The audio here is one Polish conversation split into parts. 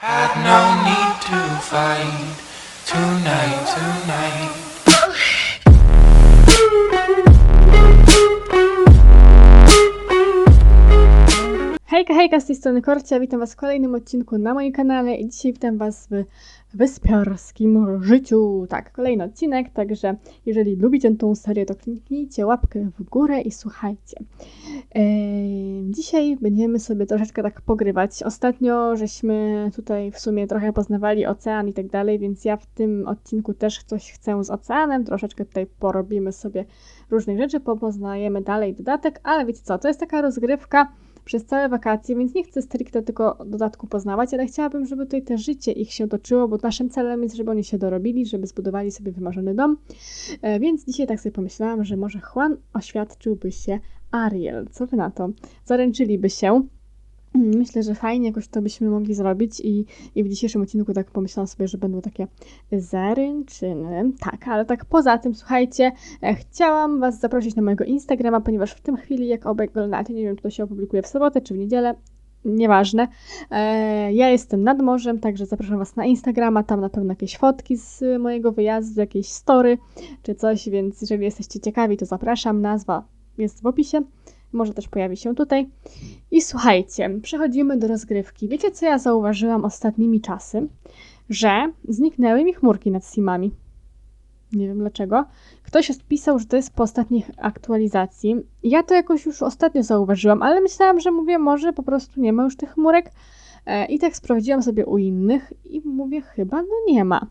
Had no need to fight tonight, tonight. Hejka, hejka, z tej strony Korcia, witam was w kolejnym odcinku na moim kanale i dzisiaj witam was w wyspiarskim życiu. Tak, kolejny odcinek, także jeżeli lubicie tą serię, to kliknijcie łapkę w górę i słuchajcie. Dzisiaj będziemy sobie troszeczkę tak pogrywać. Ostatnio żeśmy tutaj w sumie trochę poznawali ocean i tak dalej, więc ja w tym odcinku też coś chcę z oceanem, troszeczkę tutaj porobimy sobie różnych rzeczy, poznajemy dalej dodatek, ale wiecie co, to jest taka rozgrywka, przez całe wakacje, więc nie chcę stricte tylko dodatku poznawać, ale chciałabym, żeby tutaj te życie ich się toczyło, bo naszym celem jest, żeby oni się dorobili, żeby zbudowali sobie wymarzony dom. E, więc dzisiaj tak sobie pomyślałam, że może Juan oświadczyłby się Ariel. Co wy na to? Zaręczyliby się. Myślę, że fajnie jakoś to byśmy mogli zrobić i, i w dzisiejszym odcinku tak pomyślałam sobie, że będą takie zaręczyny. Tak, ale tak poza tym, słuchajcie, e, chciałam Was zaprosić na mojego Instagrama, ponieważ w tym chwili, jak oglądacie, nie wiem, czy to się opublikuje w sobotę, czy w niedzielę, nieważne. E, ja jestem nad morzem, także zapraszam Was na Instagrama, tam na pewno jakieś fotki z mojego wyjazdu, jakieś story, czy coś, więc jeżeli jesteście ciekawi, to zapraszam. Nazwa jest w opisie może też pojawi się tutaj. I słuchajcie, przechodzimy do rozgrywki. Wiecie, co ja zauważyłam ostatnimi czasy? Że zniknęły mi chmurki nad simami. Nie wiem dlaczego. Ktoś odpisał, że to jest po ostatniej aktualizacji. Ja to jakoś już ostatnio zauważyłam, ale myślałam, że mówię, może po prostu nie ma już tych chmurek. E, I tak sprawdziłam sobie u innych i mówię, chyba no nie ma.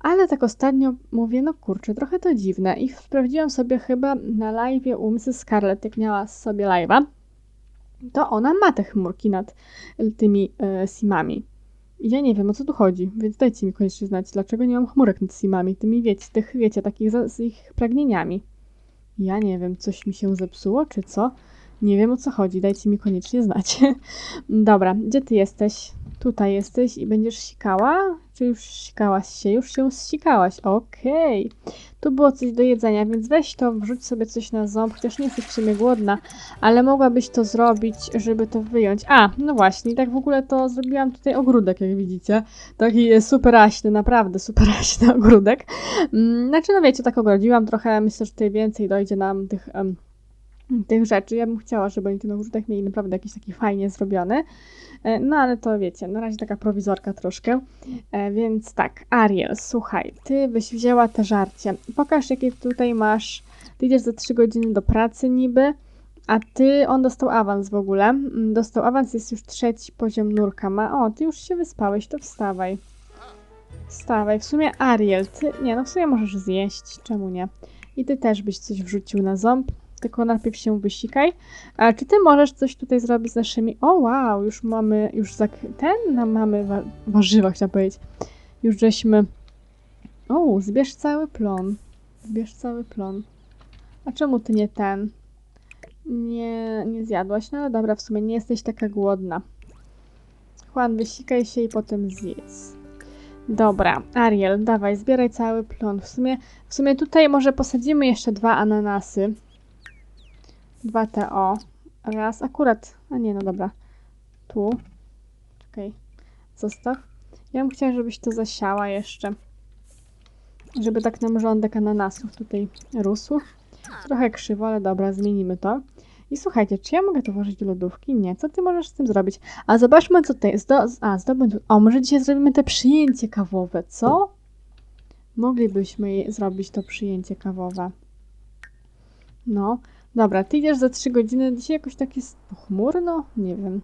Ale tak ostatnio mówię, no kurczę, trochę to dziwne. I sprawdziłam sobie chyba na live u Mrs. Scarlett, jak miała sobie live'a, to ona ma te chmurki nad tymi e, simami. Ja nie wiem, o co tu chodzi, więc dajcie mi koniecznie znać, dlaczego nie mam chmurek nad simami, tymi wiecie, tych, wiecie, takich z ich pragnieniami. Ja nie wiem, coś mi się zepsuło, czy co? Nie wiem, o co chodzi, dajcie mi koniecznie znać. Dobra, gdzie ty jesteś? Tutaj jesteś i będziesz sikała? Czy już sikałaś się? Już się zsikałaś. Okej. Okay. Tu było coś do jedzenia, więc weź to, wrzuć sobie coś na ząb, chociaż nie jesteś w sumie głodna, ale mogłabyś to zrobić, żeby to wyjąć. A, no właśnie, tak w ogóle to zrobiłam tutaj ogródek, jak widzicie. Taki super aśny, naprawdę super aśny ogródek. Mm, znaczy, no wiecie, tak ogrodziłam trochę, myślę, że tutaj więcej dojdzie nam tych... Um, tych rzeczy. Ja bym chciała, żeby oni ten ogródek mieli naprawdę jakiś taki fajnie zrobiony. E, no ale to wiecie, na razie taka prowizorka troszkę. E, więc tak, Ariel, słuchaj, ty byś wzięła te żarcie. Pokaż, jakie tutaj masz. Ty idziesz za 3 godziny do pracy niby, a ty, on dostał awans w ogóle. Mm, dostał awans, jest już trzeci poziom nurka ma. O, ty już się wyspałeś, to wstawaj. Wstawaj. W sumie Ariel, ty, nie no w sumie możesz zjeść, czemu nie? I ty też byś coś wrzucił na ząb tylko najpierw się wysikaj. A czy ty możesz coś tutaj zrobić z naszymi... O, wow, już mamy, już za ten, no, mamy wa warzywa, chciałam powiedzieć. Już żeśmy... O, zbierz cały plon. Zbierz cały plon. A czemu ty nie ten? Nie, nie zjadłaś? No ale dobra, w sumie nie jesteś taka głodna. Juan, wysikaj się i potem zjedz. Dobra, Ariel, dawaj, zbieraj cały plon. W sumie, w sumie tutaj może posadzimy jeszcze dwa ananasy. 2TO. Raz, akurat, a nie, no dobra. Tu. Czekaj, zostaw. Ja bym chciała, żebyś to zasiała jeszcze. Żeby tak nam rządek ananasów tutaj rósł. Trochę krzywo, ale dobra, zmienimy to. I słuchajcie, czy ja mogę to włożyć do lodówki? Nie. Co ty możesz z tym zrobić? A zobaczmy, co tutaj jest. Do, a, zdobądź... O, może dzisiaj zrobimy te przyjęcie kawowe, co? Moglibyśmy zrobić to przyjęcie kawowe. No, Dobra, ty idziesz za 3 godziny, dzisiaj jakoś tak jest chmurno? Nie wiem.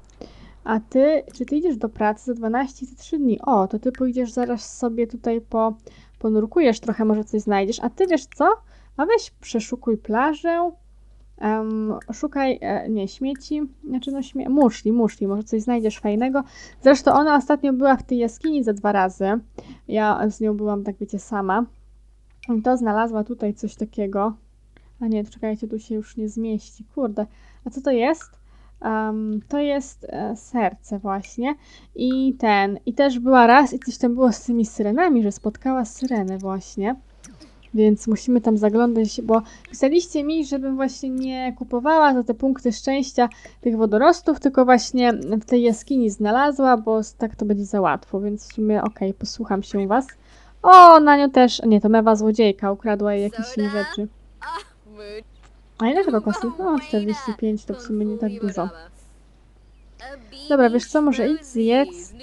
A ty, czy ty idziesz do pracy za 12 za 3 dni? O, to ty pójdziesz zaraz sobie tutaj po, ponurkujesz trochę, może coś znajdziesz. A ty wiesz co? A weź przeszukuj plażę, um, szukaj, e, nie, śmieci, znaczy no śmie muszli, muszli, może coś znajdziesz fajnego. Zresztą ona ostatnio była w tej jaskini za dwa razy. Ja z nią byłam, tak wiecie, sama. I to znalazła tutaj coś takiego. A nie, czekajcie, tu się już nie zmieści. Kurde. A co to jest? Um, to jest e, serce właśnie. I ten. I też była raz i coś tam było z tymi syrenami, że spotkała syrenę właśnie. Więc musimy tam zaglądać, bo pisaliście mi, żebym właśnie nie kupowała za te punkty szczęścia tych wodorostów, tylko właśnie w tej jaskini znalazła, bo tak to będzie za łatwo, więc w sumie okej, posłucham się was. O, Nanio też, nie, to mewa złodziejka, ukradła jej jakieś rzeczy. A ile tego kosztuje? No, 45 to w sumie nie tak dużo. Dobra, wiesz co, może idź zjedz.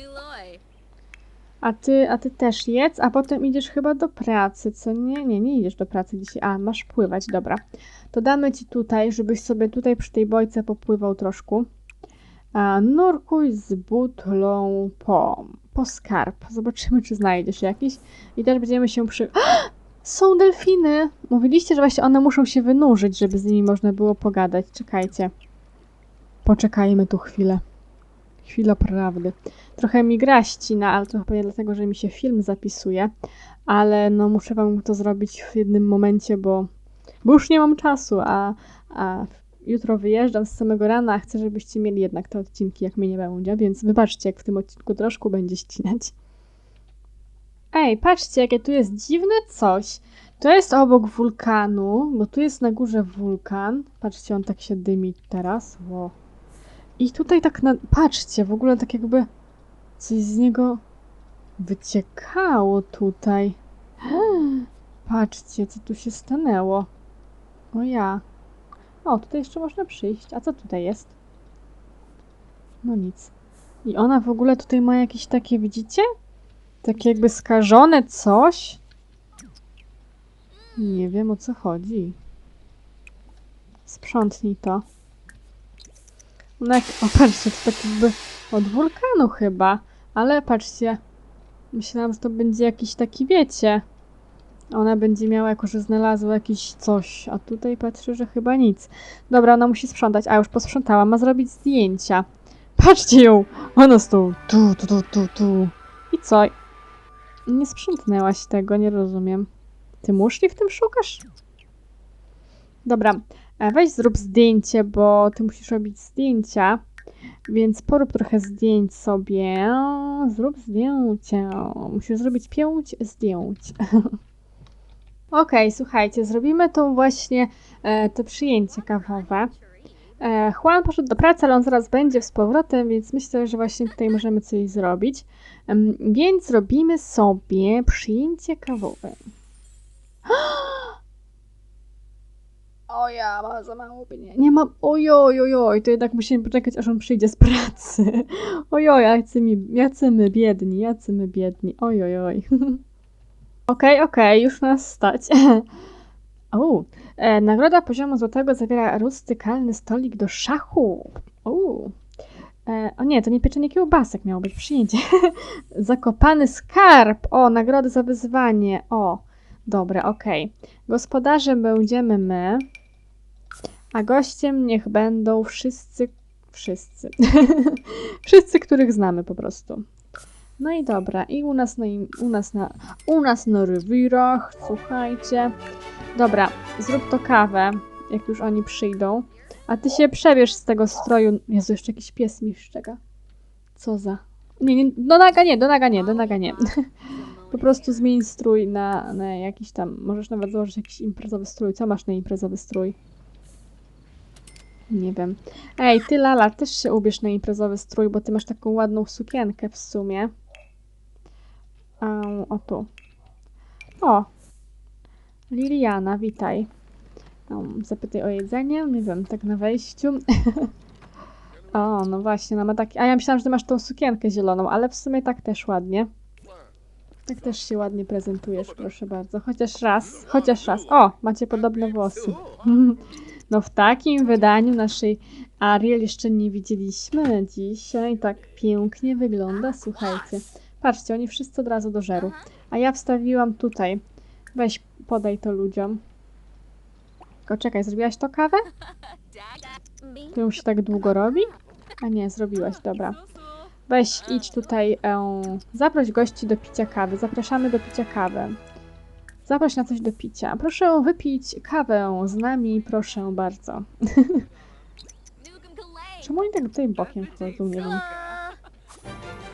A ty, a ty też jedz, a potem idziesz chyba do pracy, co nie? Nie, nie idziesz do pracy dzisiaj. A, masz pływać, dobra. To damy ci tutaj, żebyś sobie tutaj przy tej bojce popływał troszkę. A, nurkuj z butlą po, po skarb. Zobaczymy, czy znajdziesz jakiś. I też będziemy się przy... Są delfiny! Mówiliście, że właśnie one muszą się wynurzyć, żeby z nimi można było pogadać. Czekajcie. Poczekajmy tu chwilę. Chwila prawdy. Trochę mi gra ścina, ale to chyba nie dlatego, że mi się film zapisuje. Ale no muszę wam to zrobić w jednym momencie, bo, bo już nie mam czasu, a, a jutro wyjeżdżam z samego rana, a chcę, żebyście mieli jednak te odcinki, jak mnie nie będzie, więc wybaczcie, jak w tym odcinku troszkę będzie ścinać. Ej, patrzcie, jakie tu jest dziwne coś. To jest obok wulkanu, bo tu jest na górze wulkan. Patrzcie, on tak się dymi teraz. Wow. I tutaj tak na... Patrzcie, w ogóle tak jakby coś z niego wyciekało tutaj. Patrzcie, co tu się stanęło. O ja. O, tutaj jeszcze można przyjść. A co tutaj jest? No nic. I ona w ogóle tutaj ma jakieś takie, widzicie? Takie jakby skażone coś. Nie wiem o co chodzi. Sprzątnij to. Ona jak... O, patrzcie, to tak jakby od wulkanu chyba. Ale patrzcie. Myślałam, że to będzie jakiś taki, wiecie. Ona będzie miała, jako że znalazła jakiś coś. A tutaj patrzę, że chyba nic. Dobra, ona musi sprzątać. A, już posprzątała. Ma zrobić zdjęcia. Patrzcie ją! Ona z tą tu, tu, tu, tu, tu. I co? Nie sprzątnęłaś tego, nie rozumiem. Ty muszli w tym szukasz? Dobra, e, weź zrób zdjęcie, bo ty musisz robić zdjęcia. Więc porób trochę zdjęć sobie. Zrób zdjęcie. Musisz zrobić pięć zdjęć. Okej, słuchajcie, zrobimy to właśnie e, to przyjęcie kawowe. E, Juan poszedł do pracy, ale on zaraz będzie z powrotem, więc myślę, że właśnie tutaj możemy coś zrobić. Więc robimy sobie przyjęcie kawowe. O ja, mam za mało pieniędzy. Nie mam, ojoj, ojoj, to jednak musimy poczekać, aż on przyjdzie z pracy. Ojoj, jacy, mi, jacy my biedni, jacy my biedni, ojojoj. Okej, okej, już nas stać. O, e, nagroda poziomu złotego zawiera rustykalny stolik do szachu. O, e, o nie, to nie pieczenie kiełbasek miało być przyjęcie. Zakopany skarb. O, nagrody za wyzwanie. O, dobra, okej. Gospodarzem będziemy my, a gościem niech będą wszyscy, wszyscy. wszyscy, których znamy po prostu. No i dobra, i u nas na, im- u nas na, u nas na rewirach, słuchajcie. Dobra, zrób to kawę, jak już oni przyjdą. A ty się przebierz z tego stroju. Jezu, jeszcze jakiś pies mi szczeka. Co za... Nie, nie, do naga nie, do naga nie, do naga nie. Po prostu zmień strój na, na jakiś tam. Możesz nawet założyć jakiś imprezowy strój. Co masz na imprezowy strój? Nie wiem. Ej, ty Lala, też się ubierz na imprezowy strój, bo ty masz taką ładną sukienkę w sumie. O tu. O! Liliana, witaj. Um, zapytaj o jedzenie. Nie wiem, tak na wejściu. o, no właśnie, no ma taki. A ja myślałam, że ty masz tą sukienkę zieloną, ale w sumie tak też ładnie. Tak też się ładnie prezentujesz, proszę bardzo. Chociaż raz, chociaż raz. O, macie podobne włosy. No w takim wydaniu naszej Ariel jeszcze nie widzieliśmy. Dzisiaj tak pięknie wygląda, słuchajcie. Patrzcie, oni wszyscy od razu do żeru. A ja wstawiłam tutaj. Weź, podaj to ludziom. Tylko czekaj, zrobiłaś to kawę? To już się tak długo robi? A nie, zrobiłaś, dobra. Weź, idź tutaj, e, zaproś gości do picia kawy. Zapraszamy do picia kawy. Zaproś na coś do picia. Proszę wypić kawę z nami, proszę bardzo. Czemu oni tak tutaj bokiem wchodzą? Nie wiem.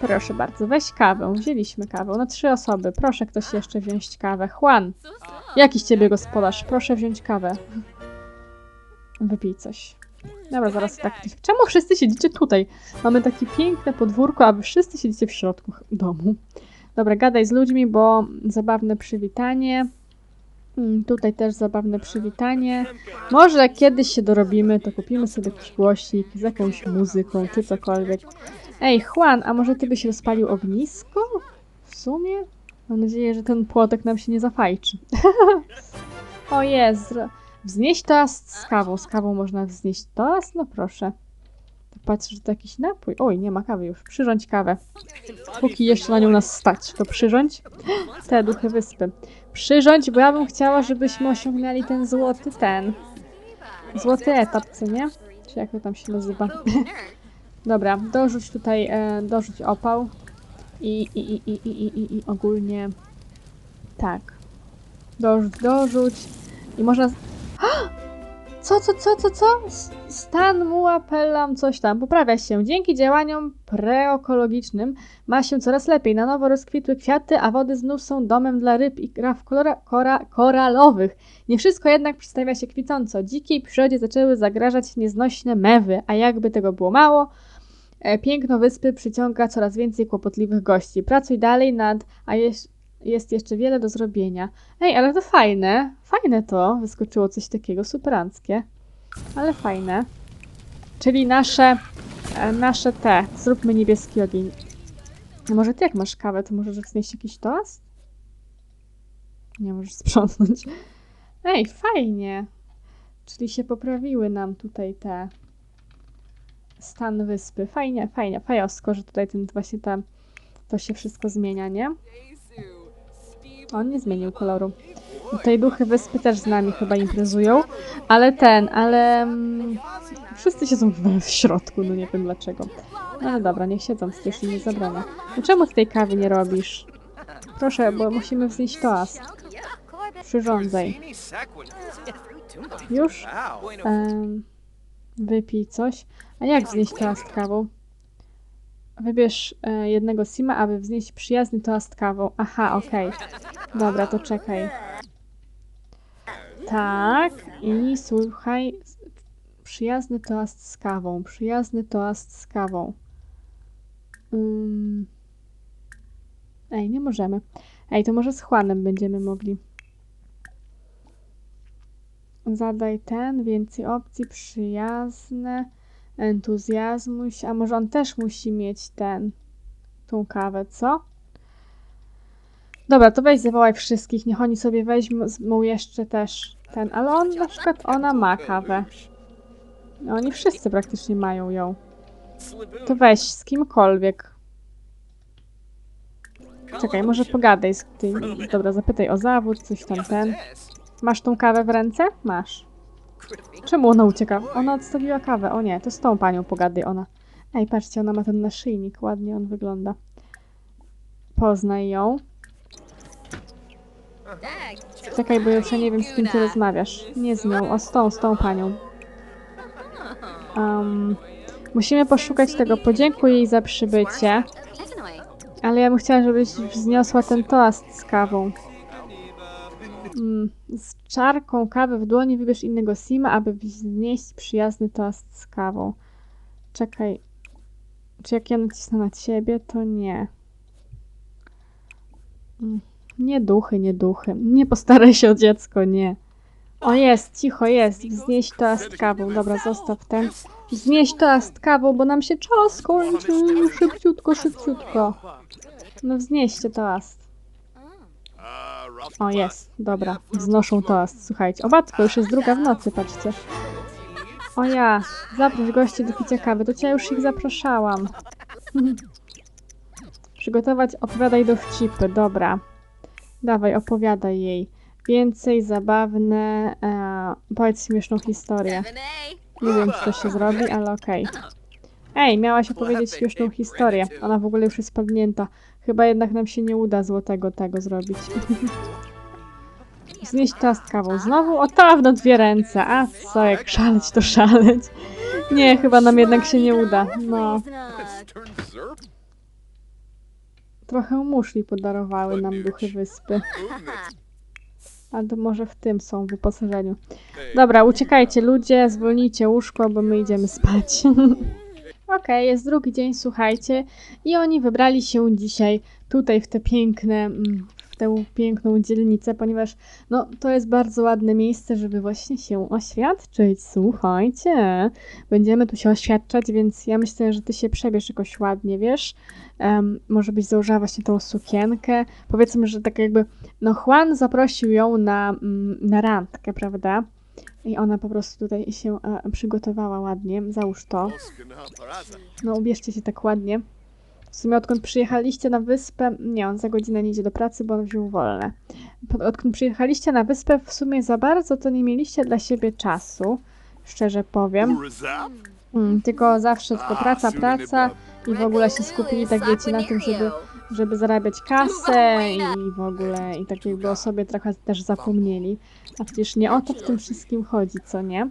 Proszę bardzo, weź kawę. Wzięliśmy kawę. No trzy osoby. Proszę ktoś jeszcze wziąć kawę. Juan, Jakiś ciebie gospodarz, proszę wziąć kawę. Wypij coś. Dobra, zaraz tak. Czemu wszyscy siedzicie tutaj? Mamy takie piękne podwórko, a wy wszyscy siedzicie w środku domu. Dobra, gadaj z ludźmi, bo zabawne przywitanie. Mm, Tutaj też zabawne przywitanie. Może kiedyś się dorobimy, to kupimy sobie jakiś głośnik z jakąś muzyką czy cokolwiek. Ej, Juan, a może ty byś rozpalił ognisko? W sumie? Mam nadzieję, że ten płotek nam się nie zafajczy. o jest. Wznieść toast z kawą. Z kawą można wznieść toast? No proszę. Patrzę, że to jakiś napój. Oj, nie ma kawy już. Przyrządź kawę. Póki jeszcze na nią nas stać, to przyrządź. Te duchy wyspy. Przyrządź, bo ja bym chciała, żebyśmy osiągnęli ten złoty ten. Złoty etap, co nie? Czy jak to tam się nazywa? Dobra, dorzuć tutaj, e, dorzuć opał. I, i, i, i, i, i, i, ogólnie tak. Dorzuć, dorzuć. I można. Co, co, co, co, co? Stan muapellam coś tam. Poprawia się. Dzięki działaniom preekologicznym ma się coraz lepiej. Na nowo rozkwitły kwiaty, a wody znów są domem dla ryb i kraw kora, koralowych. Nie wszystko jednak przedstawia się kwitąco. Dzikiej przyrodzie zaczęły zagrażać nieznośne mewy, a jakby tego było mało, E, Piękno wyspy przyciąga coraz więcej kłopotliwych gości. Pracuj dalej nad, a jest, jest jeszcze wiele do zrobienia. Ej, ale to fajne. Fajne to. Wyskoczyło coś takiego superanckie. Ale fajne. Czyli nasze, e, nasze te. Zróbmy niebieski ogień. Może ty jak masz kawę, to możesz wznieść jakiś toast? Nie możesz sprzątnąć. Ej, fajnie. Czyli się poprawiły nam tutaj te stan wyspy. Fajnie, fajnie, fajowsko, że tutaj ten właśnie tam to się wszystko zmienia, nie? On nie zmienił koloru. Tutaj duchy wyspy też z nami chyba imprezują, ale ten, ale mm, wszyscy siedzą w, środku, no nie wiem dlaczego. No ale dobra, niech siedzą, przecież im nie zabrania. No czemu tej kawy nie robisz? Proszę, bo musimy wznieść toast. Przyrządzaj. Już? Wypij coś. A jak wznieść toast kawą? Wybierz e, jednego sima, aby wznieść przyjazny toast kawą. Aha, okej. Dobra, to czekaj. Tak. I słuchaj. Przyjazny toast z kawą. Przyjazny toast z kawą. Ym. Ej, nie możemy. Ej, to może z Juanem będziemy mogli. Zadaj ten, więcej opcji, przyjazne, entuzjazmuś, a może on też musi mieć ten, tą kawę, co? Dobra, to weź zawołaj wszystkich, niech oni sobie weźmą jeszcze też ten, ale on na przykład, ona ma kawę. Oni wszyscy praktycznie mają ją. To weź z kimkolwiek. Czekaj, może pogadaj z tym. Dobra, zapytaj o zawód, coś tam ten. Masz tą kawę w ręce? Masz. Czemu ona ucieka? Ona odstawiła kawę. O nie, to z tą panią pogadaj ona. Ej, patrzcie, ona ma ten naszyjnik. Ładnie on wygląda. Poznaj ją. Czekaj, bo już ja nie wiem, z kim ty rozmawiasz. Nie z nią, o z tą, z tą panią. Um, musimy poszukać tego. Podziękuj jej za przybycie. Ale ja bym chciała, żebyś wzniosła ten toast z kawą. Mm, z czarką kawy w dłoni wybierz innego sima, aby wznieść przyjazny toast z kawą. Czekaj. Czy jak ja nacisnę na ciebie, to nie. Mm, Nie duchy, nie duchy. Nie postaraj się o dziecko, nie. O jest, cicho jest. Wznieść toast kawą. Dobra, zostaw ten. Wznieść toast kawą, bo nam się czas kończy. Szybciutko, szybciutko. No wznieście toast. O, jest. Dobra. Wznoszą toast. Słuchajcie. O matko, już jest druga w nocy, patrzcie. O ja. Zaproś gości do picia kawy. To cię już ich zapraszałam. Przygotować, opowiadaj dowcipy. Dobra. Dawaj, opowiadaj jej. Więcej zabawne... E, powiedz śmieszną historię. Nie wiem, czy to się zrobi, ale okej. Ej, miałaś opowiedzieć śmieszną historię. Ona w ogóle już jest spadnięta. Chyba jednak nam się nie uda złotego tego zrobić. Znieść toast kawą. Znowu? O w dwie ręce. A co, jak szaleć, to szaleć. Nie, chyba nam jednak się nie uda. No, trochę muszli podarowały nam duchy wyspy. A to może w tym są w wyposażeniu. Dobra, uciekajcie ludzie, zwolnijcie łóżko, bo my idziemy spać. Okej, jest drugi dzień, słuchajcie. I oni wybrali się dzisiaj tutaj w te piękne, mm, w tę piękną dzielnicę, ponieważ no, to jest bardzo ładne miejsce, żeby właśnie się oświadczyć. Słuchajcie, będziemy tu się oświadczać, więc ja myślę, że ty się przebierz jakoś ładnie, wiesz? Em, może byś założyła właśnie tą sukienkę. Powiedzmy, że tak jakby, no Juan zaprosił ją na, mm, na randkę, prawda? I ona po prostu tutaj się e, przygotowała ładnie. Załóż to. No, ubierzcie się tak ładnie. W sumie odkąd przyjechaliście na wyspę, nie, on za godzinę nie idzie do pracy, bo on wziął wolne. Odkąd przyjechaliście na wyspę, w sumie za bardzo to nie mieliście dla siebie czasu, szczerze powiem. Mm, tylko zawsze tylko praca, praca i w ogóle się skupili, tak wiecie, na tym, żeby, żeby zarabiać kasę i w ogóle i tak jakby o sobie trochę też zapomnieli. A przecież nie o to w tym wszystkim chodzi, co nie?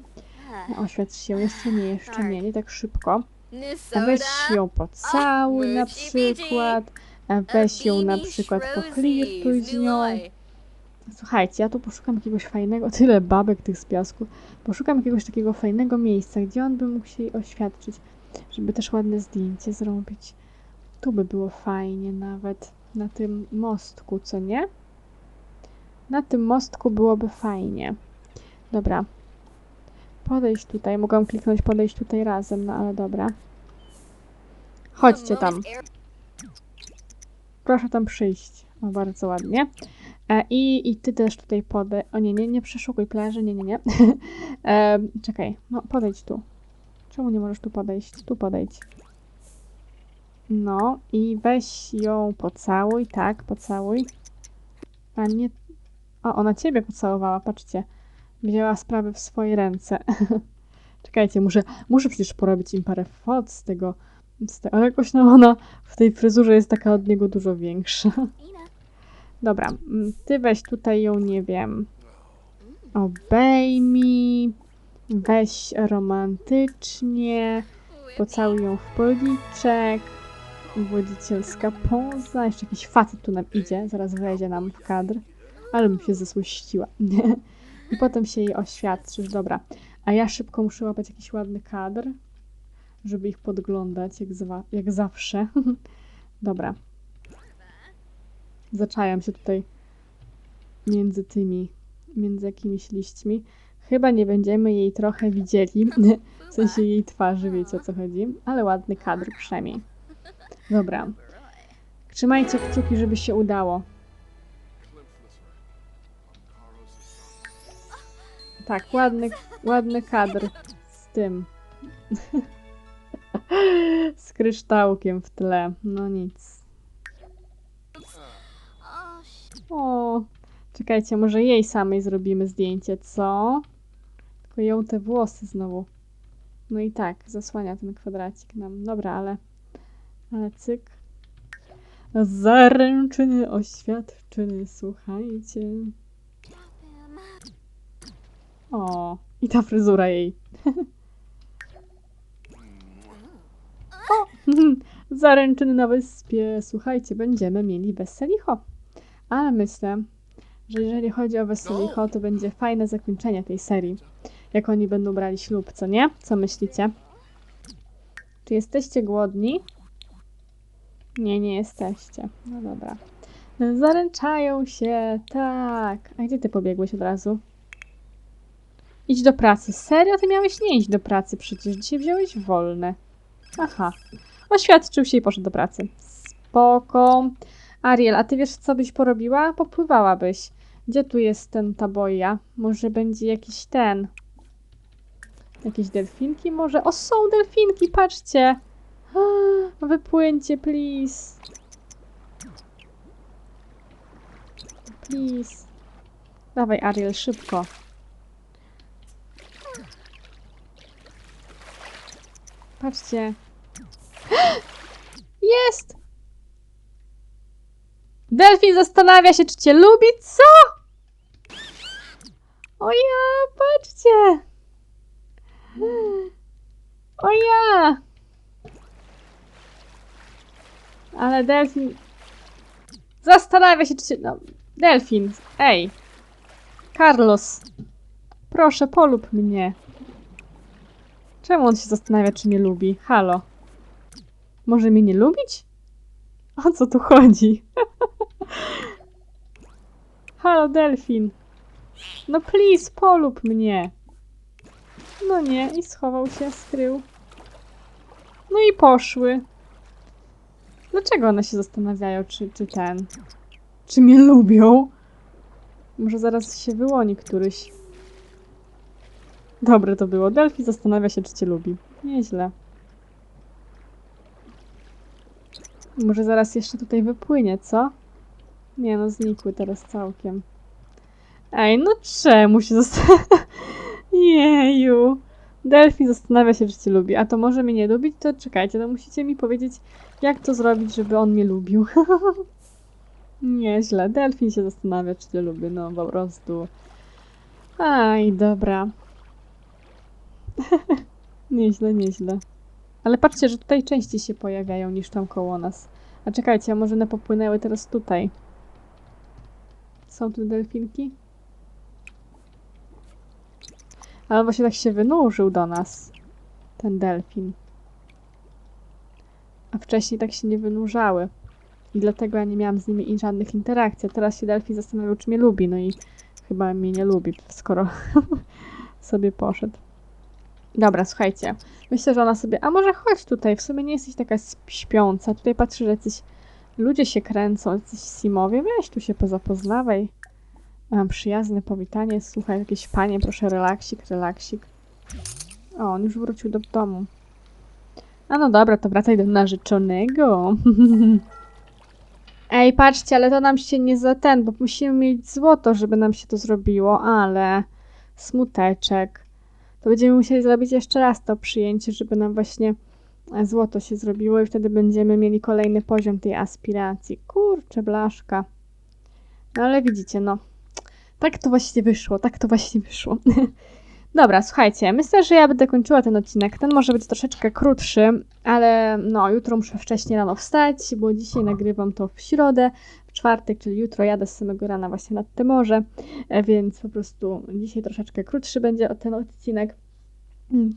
Oświadcz się, jeszcze nie, jeszcze nie, nie tak szybko. Weź ją pocałuj na przykład, a weź ją na przykład poflirtuj z nią. Słuchajcie, ja tu poszukam jakiegoś fajnego, tyle babek tych z piasku, poszukam jakiegoś takiego fajnego miejsca, gdzie on by mógł się jej oświadczyć, żeby też ładne zdjęcie zrobić. Tu by było fajnie nawet, na tym mostku, co nie? Na tym mostku byłoby fajnie. Dobra. Podejść tutaj, mogłam kliknąć podejść tutaj razem, no ale dobra. Chodźcie tam. Proszę tam przyjść. O, bardzo ładnie. E, I, I ty też tutaj podej. O nie, nie, nie przeszukuj plaży, nie, nie, nie. e, czekaj, no podejdź tu. Czemu nie możesz tu podejść? Tu podejdź. No i weź ją pocałuj, tak, pocałuj. A nie... O, ona ciebie pocałowała, patrzcie. Wzięła sprawy w swoje ręce. Czekajcie, muszę, muszę przecież porobić im parę fot z tego, z te, ale jakoś no ona w tej fryzurze jest taka od niego dużo większa. Dobra, mm, ty weź tutaj ją, nie wiem, obejmij, weź romantycznie, pocałuj ją w policzek, wodzicielska poza, jeszcze jakiś facet tu nam idzie, zaraz wejdzie nam w kadr, ale bym się zasłuściła. I potem się jej oświadczysz, dobra. A ja szybko muszę łapać jakiś ładny kadr, żeby ich podglądać, jak, jak zawsze. dobra. Zaczajam się tutaj między tymi, między jakimiś liśćmi. Chyba nie będziemy jej trochę widzieli, w sensie jej twarzy, wiecie o co chodzi, ale ładny kadr przynajmniej. Dobra. Trzymajcie kciuki, żeby się udało. Tak, ładny, ładny kadr z tym. z kryształkiem w tle. No nic. O, czekajcie, może jej samej zrobimy zdjęcie, co? Tylko ją te włosy znowu. No i tak, zasłania ten kwadracik nam. Dobra, ale... Ale cyk. Zaręczyny, oświadczyny, słuchajcie. O, i ta fryzura jej. o, zaręczyny na wyspie. Słuchajcie, będziemy mieli weselicho. Ale myślę, że jeżeli chodzi o weselicho, to będzie fajne zakończenie tej serii. Jak oni będą brali ślub, co nie? Co myślicie? Czy jesteście głodni? Nie, nie jesteście. No dobra. Zaręczają się, tak. A gdzie ty pobiegłeś od razu? Idź do pracy. Serio? Ty miałeś nie iść do pracy przecież. Dzisiaj wziąłeś wolne. Aha. Oświadczył się i poszedł do pracy. Spoko. Ariel, a ty wiesz, co byś porobiła? Popływałabyś. Gdzie tu jest ten taboja? Może będzie jakiś ten... Jakieś delfinki może? O, są delfinki, patrzcie! Wypłyńcie, please. Please. Dawaj, Ariel, szybko. Patrzcie. Jest! Delfin zastanawia się, czy cię lubi, co? O ja, patrzcie! O ja! Ale delfin... Zastanawia się, czy cię... No, delfin, ej! Carlos, proszę, polub mnie. Czemu on się zastanawia, czy mnie lubi? Halo. Może mnie nie lubić? O co tu chodzi? Halo, delfin. No please, polub mnie. No nie, i schował się, skrył. No i poszły. Dlaczego one się zastanawiają, czy, czy ten... Czy mnie lubią? Może zaraz się wyłoni któryś. Dobre to było. Delphi zastanawia się, czy cię lubi. Nieźle. Może zaraz jeszcze tutaj wypłynie, co? Nie no, znikły teraz całkiem. Ej, no czemu się zastanawia? Jeju. Delphi zastanawia się, czy cię lubi. A to może mnie nie lubić? To czekajcie, no musicie mi powiedzieć, jak to zrobić, żeby on mnie lubił. Nieźle. Delfin się zastanawia, czy cię lubi. No po prostu. Aj, dobra. nieźle, nieźle. Ale patrzcie, że tutaj częściej się pojawiają niż tam koło nas. A czekajcie, a może one popłynęły teraz tutaj? Są tu delfinki? Ale właśnie tak się wynurzył do nas. Ten delfin. Wcześniej tak się nie wynurzały. I dlatego ja nie miałam z nimi żadnych interakcji. A teraz się Delphi zastanawiał, czy mnie lubi. No i chyba mnie nie lubi, skoro sobie poszedł. Dobra, słuchajcie. Myślę, że ona sobie. A może chodź tutaj, w sumie nie jesteś taka śpiąca. Tutaj patrzę, że jacyś ludzie się kręcą, jacyś simowie. Weź tu się pozapoznawaj. Mam przyjazne powitanie. Słuchaj, jakieś panie, proszę, relaksik, relaksik. O, on już wrócił do domu. A no dobra, to wracaj do narzeczonego. Ej, patrzcie, ale to nam się nie za ten, bo musimy mieć złoto, żeby nam się to zrobiło, ale smuteczek. To będziemy musieli zrobić jeszcze raz to przyjęcie, żeby nam właśnie złoto się zrobiło i wtedy będziemy mieli kolejny poziom tej aspiracji. Kurczę, blaszka. No ale widzicie, no. Tak to właśnie wyszło, tak to właśnie wyszło. Dobra, słuchajcie, myślę, że ja będę kończyła ten odcinek. Ten może być troszeczkę krótszy, ale no, jutro muszę wcześniej rano wstać, bo dzisiaj nagrywam to w środę, w czwartek, czyli jutro jadę z samego rana właśnie nad te morze, e, więc po prostu dzisiaj troszeczkę krótszy będzie ten odcinek.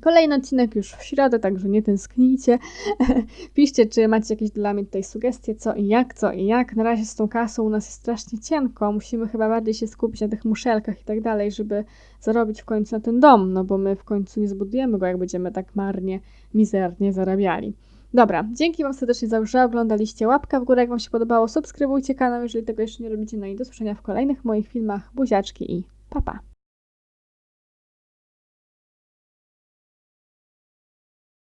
Kolejny odcinek już w środę, także nie tęsknijcie. Piszcie, czy macie jakieś dla mnie tutaj sugestie, co i jak, co i jak. Na razie z tą kasą u nas jest strasznie cienko. Musimy chyba bardziej się skupić na tych muszelkach i tak dalej, żeby zarobić w końcu na ten dom, no bo my w końcu nie zbudujemy go, jak będziemy tak marnie, mizernie zarabiali. Dobra, dzięki Wam serdecznie za że oglądaliście. Łapka w górę, jak Wam się podobało. Subskrybujcie kanał, jeżeli tego jeszcze nie robicie. No i do zobaczenia w kolejnych moich filmach. Buziaczki i papa. Pa.